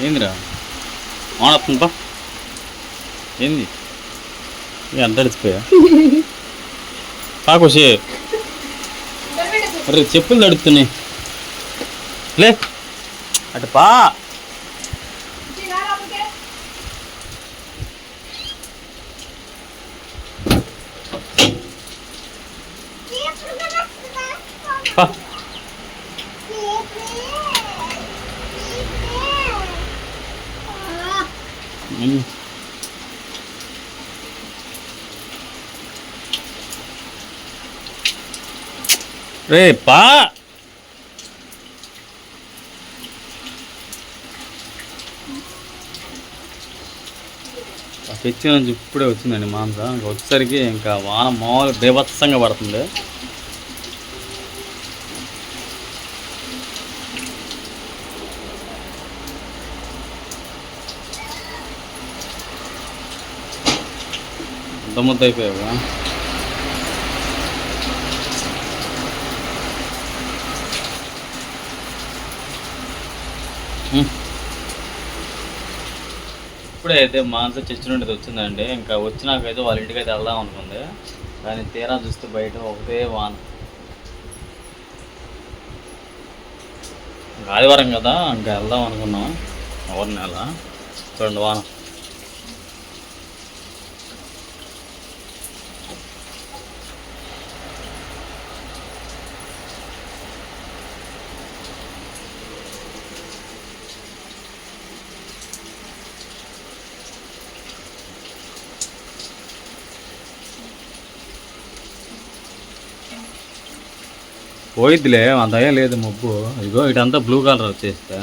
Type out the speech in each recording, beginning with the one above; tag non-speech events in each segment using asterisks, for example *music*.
ఏందిరా? ఆనొస్తుంది బా ఏంది? ఎంత అడిచిపోయా కాకోసే అరే చెప్పులు తడుతున్నాయి లే అటు పా. రే పా. తెచ్చిన నుంచి ఇప్పుడే వచ్చిందండి మాంస. ఇంకా వచ్చేసరికి ఇంకా వాన మామూలు బీభత్సంగా పడుతుంది. ముద్ద ఇప్పుడే అయితే మాంస చర్చి నుండి వచ్చిందండి. ఇంకా వచ్చినాకైతే వాళ్ళ ఇంటికి అయితే వెళ్దాం అనుకుంది. కానీ తీరా చూస్తే బయట ఒకటే వాన. ఇంకా ఆదివారం కదా ఇంకా వెళ్దాం అనుకున్నాం. ఎవరి నెల చూడండి వాన. పోయిద్దిలే అంత ఏం లేదు మబ్బు ఇదిగో ఇటంతా బ్లూ కలర్ వచ్చేస్తా.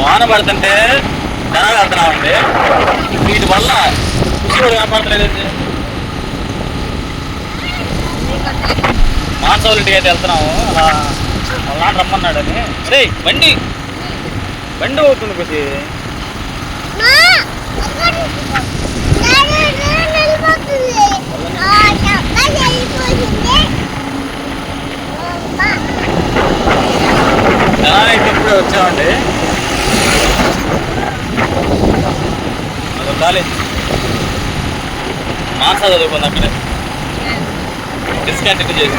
వాన పడుతుంటే జనాలు వెళ్తున్నామండి వీటి వల్ల కృషి కనపడలేదండి మాసవులు ఇంటికి అయితే వెళ్తున్నాము. అలా నాన్న రమ్మన్నాడని. రే బండి. బండి అవుతుంది కొద్ది ఇప్పుడే వచ్చామండి. అదొక కాలేజ్ మాస చదువుకుంది అక్కడే. డిస్కంటిన్యూ చేసి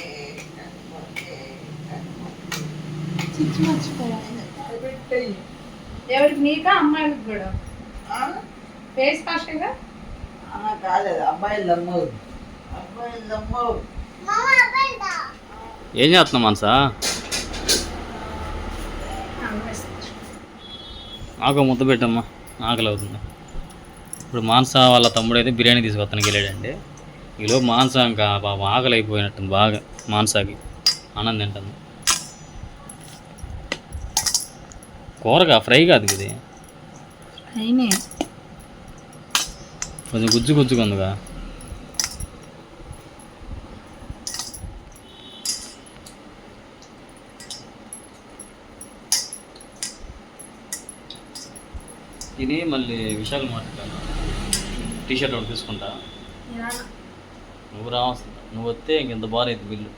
ఎవరికి? నీకా? అమ్మాయిలకు కూడా? ఫేస్ కాలేదు అబ్బాయిలు అమ్మవు అబ్బాయిలు అమ్మవు ఏం చేస్తున్నావు మనసా? ఆకు ముద్ద పెట్టమ్మా. ఆకలి అవుతుంది. ఇప్పుడు మాంస వాళ్ళ తమ్ముడు అయితే బిర్యానీ తీసుకొస్తానికి వెళ్ళాడండి. ఈలో మాంస ఇంకా పాపం ఆకలి అయిపోయినట్టుంది బాగా మాంసాకి ఆనందం తింటుంది. కూరగా ఫ్రై కాదు ఇది. కొంచెం గుజ్జు గుజ్జుగా ఉందిగా. ఇది మళ్ళీ విశాల్ మాట్లాడాను టీ షర్ట్ ఒకటి తీసుకుంటా. నువ్వు రావాల్సింది నువ్వు వస్తే ఇంకెంత బాగా అయితే బిల్లు.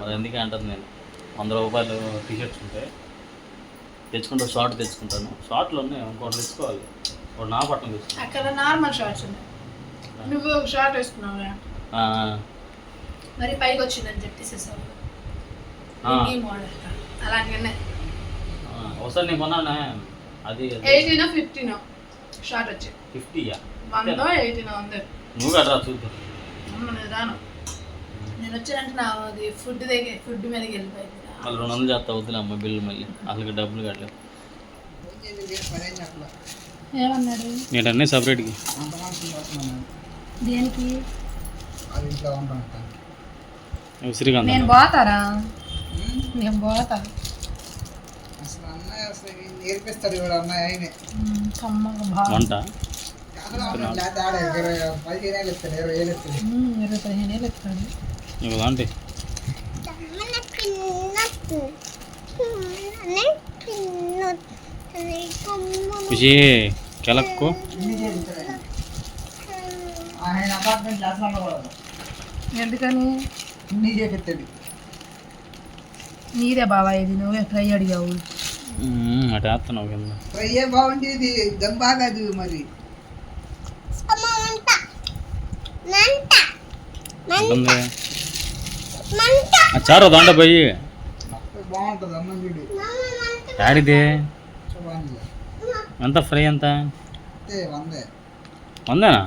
మరి ఎందుకే అంటుంది నేను? వంద రూపాయలు టీ షర్ట్స్ ఉంటాయి తెచ్చుకుంటా షార్ట్ తెచ్చుకుంటాను. షార్ట్లు ఉన్నాయి ఇంకోటి తెచ్చుకోవాలి. ఒకటి నా పట్టణం తెచ్చుకో అక్కడ నార్మల్ షార్ట్స్ ఉన్నాయి. నువ్వు ఒక షార్ట్ వేసుకున్నావు కదా, మరి పైకి వచ్చిందని చెప్పేసేసావు. ఈ మోడల్ ఆ, ఒకసారి నేను కొన్నానే? అది ఎయిటీనో ఫిఫ్టీనో షార్ట్ వచ్చి. ఫిఫ్టీయా? వందో ఎయిటీనో ఉంది. నువ్వు కట్టరా చూద్దాం. నిదానం నేను వచ్చానంటే నా అది ఫుడ్ దగ్గర ఫుడ్ మీదకి వెళ్ళిపోయింది. మళ్ళీ రెండు వందలు చేస్తా వద్దులే అమ్మ బిల్లు మళ్ళీ. అసలు డబ్బులు కట్టలేదు. ఏమన్నాడు? నేను అన్నీ సపరేట్కి. దేనికి? విసిరిగా నేను పోతారా? నేను పోతా. అసలు అన్నయ్య అసలు ఇవి నేర్పిస్తాడు కూడా అన్నయ్య ఆయనే. ఉమ్, కమ్మగా బాగా వంట? ఇరవై పదిహేను ఏళ్ళు ఇస్తాడు ఇరవై ఏళ్ళు ఇస్తాడు ఇరవై పదిహేను ఏళ్ళు ఎత్తాడు. ఖుషి కెలక్కు. ఎందుకని? ఇన్ని చేపిస్తాడు నీదే బాబా ఇది నువ్వే ఫ్రై అడిగావు. అటు వేస్తున్నావు కింద. ఫ్రై బాగుండేది దమ్ బాగాదు మరి. చారు దాంట్లో పోయి. బాగుంటుంది అన్నం చూడు యాడిది? చూడండి. ఎంత ఫ్రై ఎంత? వందే. వందేనా?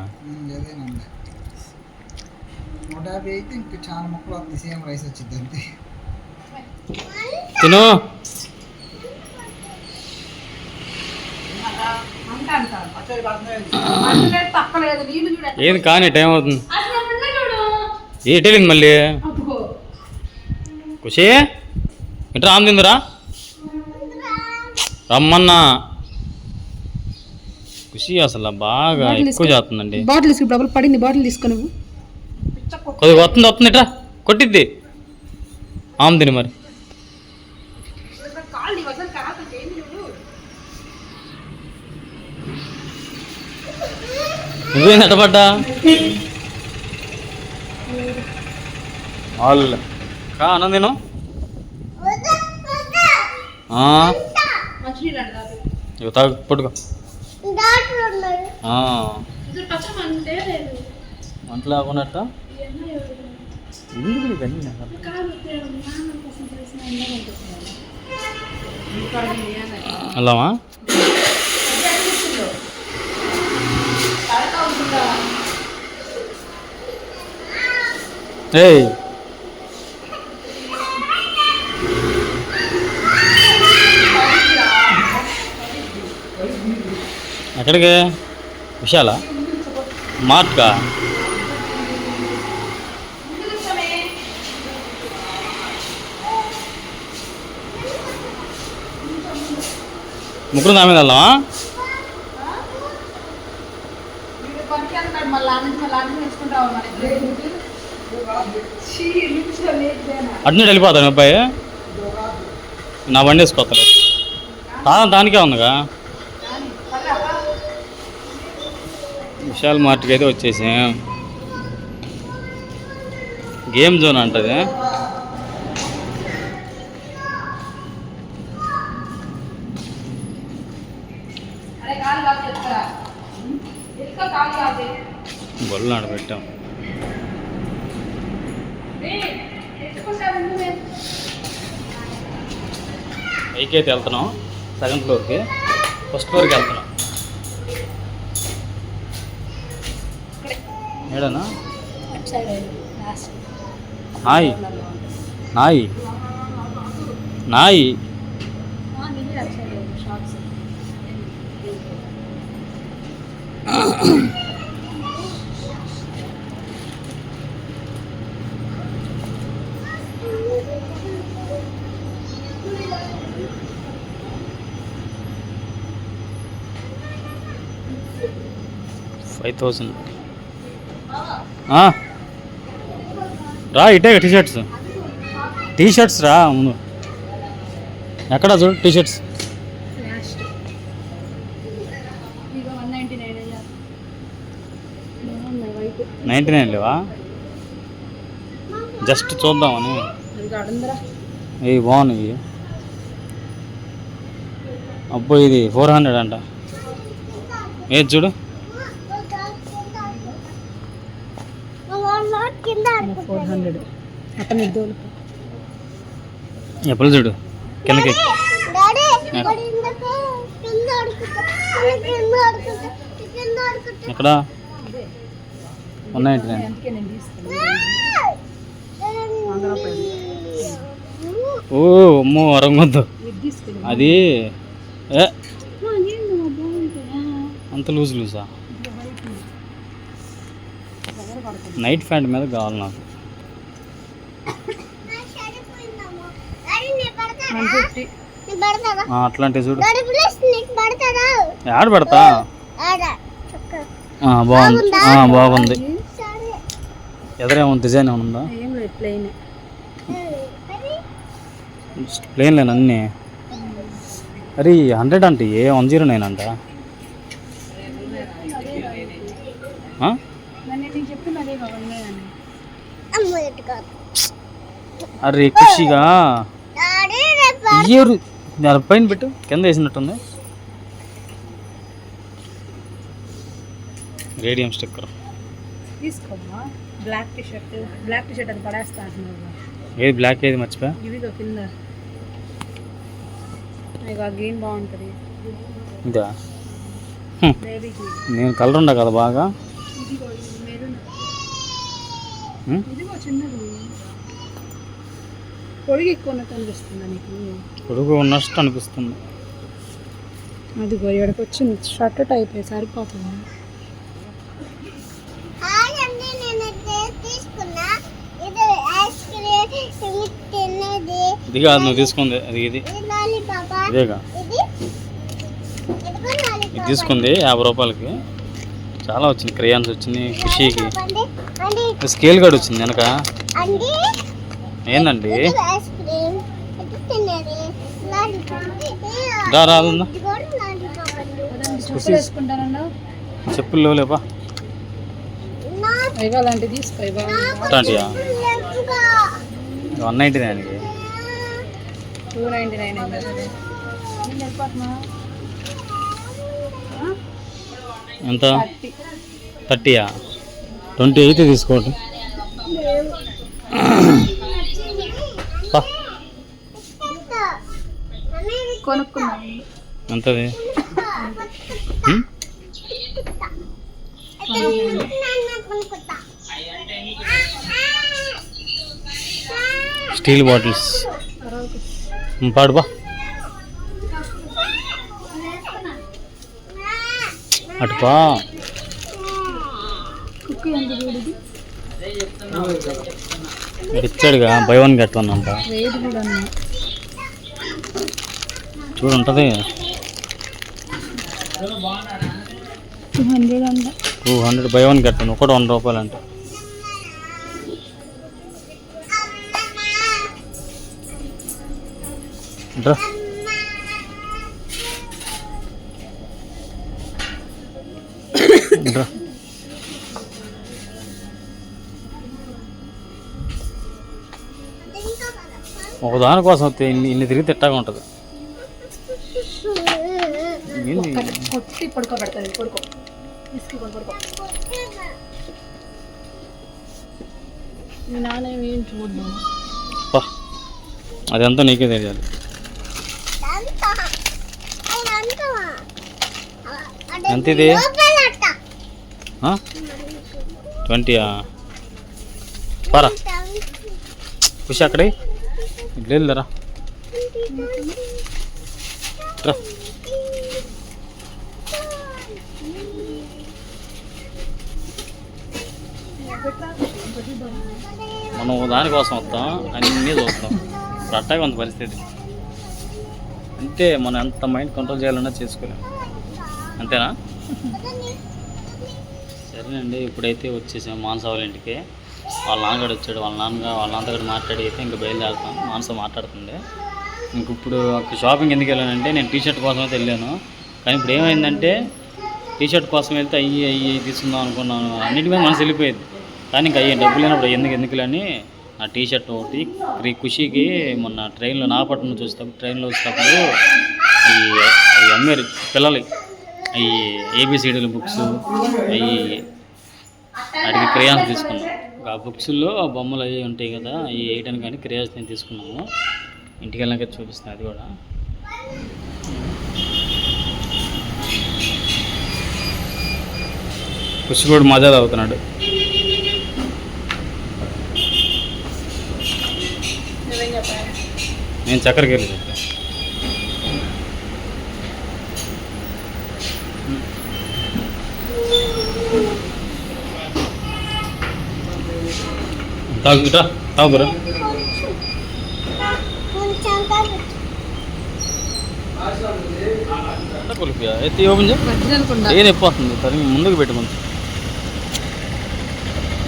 నూట యాభై అయితే ఇంక చాలా మొక్కలు వస్తాయి. సేమ్ రైస్ వచ్చింది అంతే. తిను. ఏది కానీ టైం అవుతుంది. అసలు పిల్ల చూడు ఏ టెలింగ్ మళ్ళీ? ఖుషి? ఇట్రా ఆందిందిరా రమ్మన్నా. ఖుషి అసలు బాగా ఎక్కువ చేస్తుందండి. బాటిల్ తీసుకు డబ్బులు పడింది బాటిల్ తీసుకో నువ్వు. కొద్దిగా వస్తుంది వస్తుంది ఇట్రా. కొట్టిద్ది. ఆమె మరి. నువ్వేం ఎట్టబడ్డా వాళ్ళు. కా అన్నం తిను. ఆ, తాగు పట్టుకో. ఆ, పచ్చమంటే ఎందుకు ఇవన్నీ? వెళ్దామా ఏయ్. ఎక్కడికి? విశాల? మార్ట్కా? ముగ్గురు నా మీద వెళ్దామా? మళ్ళీ అటు వెళ్ళిపోతాను అబ్బాయి. నా బండి వేసుకోవాలి దానికే ఉందిగా. విశాల్ మార్ట్కి అయితే వచ్చేసి. గేమ్ జోన్ అంటది. అరే బొల్లు ఆడ పెట్టాం పైకి అయితే వెళ్తున్నాం. సెకండ్ ఫ్లోర్కి. ఫస్ట్ ఫ్లోర్కి వెళ్తున్నాం. ఏడనా నాయి నాయి నాయి ఫైవ్ థౌసండ్ రా ఇటే టీ షర్ట్స్ టీ షర్ట్స్ రా ముందు. ఎక్కడ చూడు టీ షర్ట్స్ నైంటీ నైన్ లేవా? జస్ట్ చూద్దామని. అది ఇవి బాగున్నాయి. అబ్బో ఇది ఫోర్ హండ్రెడ్ అంట. ఏది చూడు? Four hundred. అతని ఇద్దరు ఎప్పుడు చూడు? కిందకి. ఎక్కడ? నైన్. రూపాయలు ఓ అమ్మో అరంగొద్దు అది అంత లూజ్ లూజా? నైట్ ప్యాంట్ మీద కావాలి నాకు. అట్లాంటివి చూడు. యాడ్ పెడతా? ఆ, బాగుంది. ఆ, బాగుంది. ఎదురేమో డిజైన్ ఏమైనా ఉందా? ఏం లేదు ప్లెయిన్ ప్లేన్ లేను అన్నీ? అరే హండ్రెడ్ అంటే ఏ వన్ జీరో నైన్ అంట అరే ఖుషిగా ఇయ్యరు దాని పైన పెట్టు కింద వేసినట్టుంది. Radium sticker. తీసుకోమ్మా. Black T shirt black T shirt అది పడేస్తా ఏది బ్లాక్ ఏది మర్చిపోయా? ఇదిగో కింద. ఇక గ్రీన్ బాగుంటుంది. ఇదా? నేను కలర్ ఉండా కదా బాగా? ఇదిగో చిన్నది. పొడిగి ఎక్కువ ఉన్నట్టు అనిపిస్తుందా నీకు? పొడుగు ఉన్నట్టు అనిపిస్తుంది. అదిగో ఇక్కడికి వచ్చింది. షర్ట్ టైప్ సరిపోతుంది? ఇది కాదు నువ్వు తీసుకుంది. అది ఇది. ఇదేగా. ఇది? తీసుకుంది యాభై రూపాయలకి. చాలా వచ్చింది క్రేయాన్స్ వచ్చింది ఖుషీకి. స్కేల్ గార్డ్ వచ్చింది వెనక. ఏందండి? చెప్పులు వేసుకుంటానన్నా. చెప్పులు లేవా ఇక అలాంటివి తీసుకో ఇక అట్లాంటియా? వన్ నైంటీ నైన్కి టూ నైంటీ నైన్ ఎంత? థర్టీ. థర్టీయా? ట్వంటీ అయితే కొనుక్కున్నాను ఎంతది? Steel bottles. ఉం, పాడు ఇచ్చాడుగా బై వన్ గెట్ వన్ అంట. చూడు ఉంటుంది టూ హండ్రెడ్ అంట. Two hundred buy one get one ఒకటి వంద రూపాయలు అంట డ్రా. డ్రా. ఒక దానికోసం వస్తే ఇన్ని ఇన్ని తిరిగి తిట్టాగా ఉంటుంది. ఏంది? కొట్టి పడుకోబెడతాది పడుకో. తీసుకు పడుకో. మీ నాన్న ఏం చూద్దాం పా. అదంతా నీకే తెలియాలి. ఎంత ఇది ట్వంటీయా? పరా. ఖుషి అక్కడే ఇట్లా వెళ్దారా రా మనం దానికోసం వస్తాం అన్నీ చూస్తాం. ఇప్పుడు అట్టాగే ఉంది పరిస్థితి. అంతే మనం ఎంత మైండ్ కంట్రోల్ చేయాలన్నా చేసుకోలేం. అంతేనా? *laughs* సరేనండి ఇప్పుడైతే వచ్చేసాం మానస వాళ్ళ ఇంటికి. వాళ్ళ నాన్నగాడు వచ్చాడు వాళ్ళ నాన్నగా వాళ్ళ నాన్నగారు మాట్లాడి అయితే ఇంకా బయలుదేరుతాం. మానస మాట్లాడుతుంది. ఇంక ఇప్పుడు షాపింగ్ ఎందుకు వెళ్ళానంటే నేను టీ షర్ట్ కోసం అయితే వెళ్ళాను. కానీ ఇప్పుడు ఏమైందంటే టీ షర్ట్ కోసం వెళ్తే అయ్యి అయ్యి తీసుకుందాం అనుకున్నాను. అన్నిటి మీద మనసు వెళ్ళిపోయేది. కానీ ఇంకా అయ్యి డబ్బులు లేనప్పుడు ఎందుకు ఎందుకులని ఆ టీ షర్ట్ ఒకటి ఈ ఖుషికి మొన్న ట్రైన్లో నాగపట్నం చూసేటప్పుడు ట్రైన్లో వచ్చేటప్పుడు ఈ అవి అమ్మారు పిల్లలు అవి ఏబిసిడీల బుక్స్ అవి వాటికి క్రేయాన్స్ తీసుకున్నాం. ఆ బుక్స్లో ఆ బొమ్మలు అవి ఉంటాయి కదా అవి వేయడానికి కానీ క్రేయాన్స్ నేను తీసుకున్నాము ఇంటికి వెళ్ళాక చూపిస్తాను అది కూడా. ఖుషి కూడా మజా తాగుతున్నాడు నేను చక్కెరకి వెళ్ళి తాగురా కొలిపియా ఎత్తి ఓపెన్ చేయి ఏ నొప్పి వస్తుంది సరే ముందుకు పెట్టు కొంచెం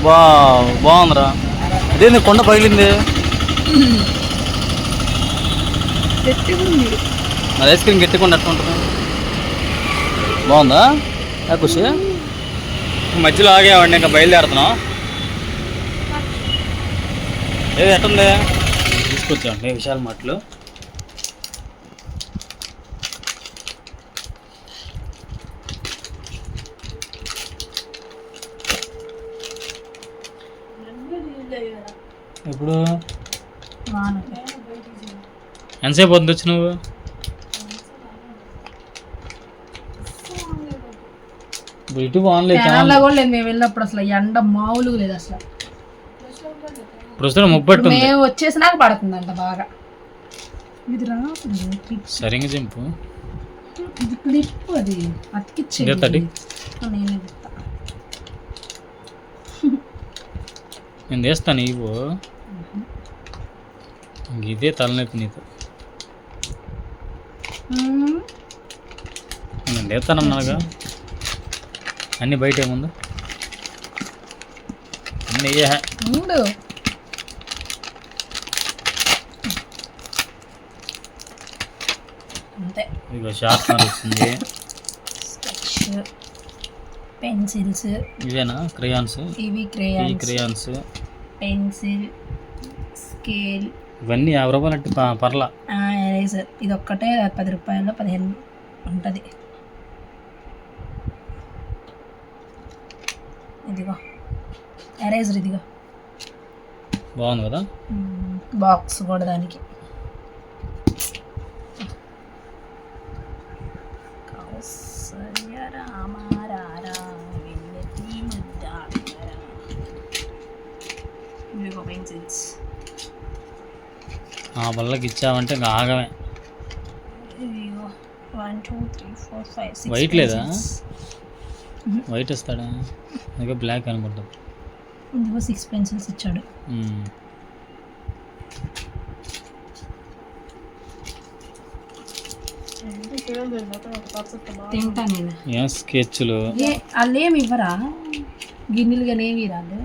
బా బాగుందిరా ఇదేంది కొండ పగిలింది మరి ఐస్ క్రీమ్ గట్టికుండా ఎట్లా ఉంటుంది బాగుందా ఆ ఖుషి మధ్యలో ఆగేవాడిని ఇంకా బయలుదేరుతున్నాం ఏది ఎట్టుంది? తీసుకొచ్చామండి విశాల్ మట్లు. ఇప్పుడు ఎంతసేపు వద్దు వచ్చి నువ్వు? ఇప్పుడు ఇటు బాగుంది కెనాల్లో కూడా లేదు మేము వెళ్ళినప్పుడు అసలు ఎండ మామూలుగా లేదు అసలు. ప్రస్తుతం ముప్పట్టు ఉంది. మేము వచ్చేసినాక పడుతుందంట బాగా. ఇది రాదు సరిగ్గా చింపు. ఇది క్లిప్ అది అతికిచ్చే? నేనే నేను తీస్తాను ఇవ్వు. ఇదే తలనొప్పి నీతో. నేను తీస్తానన్నాగా అన్నీ బయట ఏముంది అన్నీ ఇక షార్ప్నర్ స్కెచ్ పెన్సిల్స్. ఇవేనా? క్రయాన్స్? ఇవి క్రేయాన్స్. క్రయాన్స్. Pencil scale. ఇవన్నీ యాభై రూపాయలు అంటే పర్లా. ఎరేజర్ ఇది ఒక్కటే పది రూపాయలు పదిహేను ఉంటుంది. ఇదిగో. ఎరేజర్ ఇదిగో. బాగుంది కదా? బాక్స్ కూడా దానికి. ఆ బల్లకి ఇచ్చావంటే ఇంకా ఆగమే. ఇదిగో one two three four five six White లేదా? వైట్ *laughs* ఇస్తాడా? ఇంకా బ్లాక్ అనుకుంటా. ఇదిగో సిక్స్ పెన్సిల్స్ ఇచ్చాడు. తింటా నేను. ఏం స్కెచ్లు? వాళ్ళు ఏమి ఇవ్వరా? గిన్నెలు కానీ ఏమి రాదు